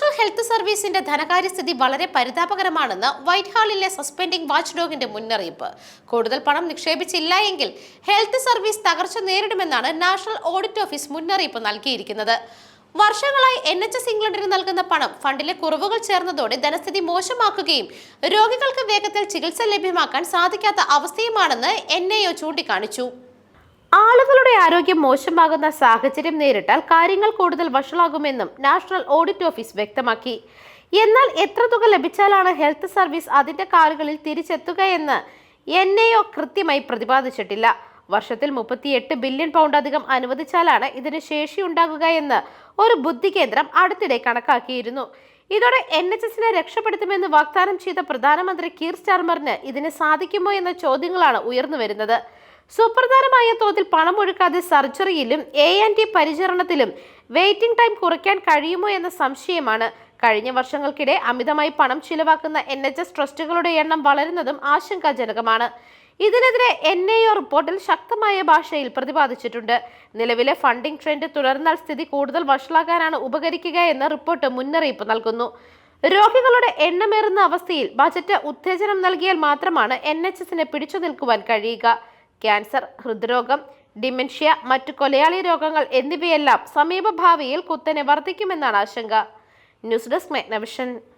National health സർവീസിന്റെ ധനകാര്യസ്ഥിതി വളരെ പരിതാപകരമാണെന്ന് white ഹാളിലെ സസ്പെൻഡിംഗ് watch ഡോഗിന്റെ മുന്നറിയിപ്പ്. കൂടുതൽ പണം നിക്ഷേപിച്ചില്ല എങ്കിൽ ഹെൽത്ത് സർവീസ് തകർച്ച നേരിടുമെന്നാണ് നാഷണൽ ഓഡിറ്റ് ഓഫീസ് മുന്നറിയിപ്പ് നൽകിയിരിക്കുന്നത്. വർഷങ്ങളായി എൻ എച്ച് എസ് ഇംഗ്ലണ്ടിന് നൽകുന്ന പണം ഫണ്ടിലെ കുറവുകൾ ചേർന്നതോടെ ധനസ്ഥിതി മോശമാക്കുകയും രോഗികൾക്ക് വേഗത്തിൽ ചികിത്സ ലഭ്യമാക്കാൻ സാധിക്കാത്ത അവസ്ഥയുമാണെന്ന് എൻ ഐ ഒ ചൂണ്ടിക്കാണിച്ചു. ആളുകളുടെ ആരോഗ്യം മോശമാകുന്ന സാഹചര്യം നേരിട്ടാൽ കാര്യങ്ങൾ കൂടുതൽ വഷളാകുമെന്നും നാഷണൽ ഓഡിറ്റ് ഓഫീസ് വ്യക്തമാക്കി. എന്നാൽ എത്ര തുക ലഭിച്ചാലാണ് ഹെൽത്ത് സർവീസ് അതിന്റെ കാലുകളിൽ തിരിച്ചെത്തുകയെന്ന് എൻ എ ഒ കൃത്യമായി പ്രതിപാദിച്ചിട്ടില്ല. വർഷത്തിൽ മുപ്പത്തിയെട്ട് ബില്യൺ പൗണ്ട് അധികം അനുവദിച്ചാലാണ് ഇതിന് ശേഷിയുണ്ടാകുക എന്ന് ഒരു ബുദ്ധി കേന്ദ്രം അടുത്തിടെ കണക്കാക്കിയിരുന്നു. ഇതോടെ എൻ എച്ച് എസിനെ രക്ഷപ്പെടുത്തുമെന്ന് വാഗ്ദാനം ചെയ്ത പ്രധാനമന്ത്രി കീർ സ്റ്റാർമറിന് ഇതിന് സാധിക്കുമോ എന്ന ചോദ്യങ്ങളാണ് ഉയർന്നു വരുന്നത് സുപ്രധാനമായ തോതിൽ പണം ഒഴുക്കാതെ സർജറിയിലും എ ആൻഡ് ടി പരിചരണത്തിലും വെയിറ്റിംഗ് ടൈം കുറയ്ക്കാൻ കഴിയുമോ എന്ന സംശയമാണ്. കഴിഞ്ഞ വർഷങ്ങൾക്കിടെ അമിതമായി പണം ചിലവാക്കുന്ന എൻ എച്ച് എസ് ട്രസ്റ്റുകളുടെ എണ്ണം വളരുന്നതും ആശങ്കാജനകമാണ്. ഇതിനെതിരെ എൻ ഐ ഒ റിപ്പോർട്ടിൽ ശക്തമായ ഭാഷയിൽ പ്രതിപാദിച്ചിട്ടുണ്ട്. നിലവിലെ ഫണ്ടിംഗ് ട്രെൻഡ് തുടർന്നാൽ സ്ഥിതി കൂടുതൽ വഷളാകാനാണ് ഉപകരിക്കുക എന്ന് റിപ്പോർട്ട് മുന്നറിയിപ്പ് നൽകുന്നു. രോഗികളുടെ എണ്ണമേറുന്ന അവസ്ഥയിൽ ബജറ്റ് ഉത്തേജനം നൽകിയാൽ മാത്രമാണ് എൻ എച്ച് എസിനെ പിടിച്ചു നിൽക്കുവാൻ കഴിയുക. ക്യാൻസർ ഹൃദ്രോഗം ഡിമെൻഷ്യ മറ്റു കൊലയാളി രോഗങ്ങൾ എന്നിവയെല്ലാം സമീപഭാവിയിൽ കുത്തനെ വർദ്ധിക്കുമെന്നാണ് ആശങ്ക. News desk മെഗ്നവിഷൻ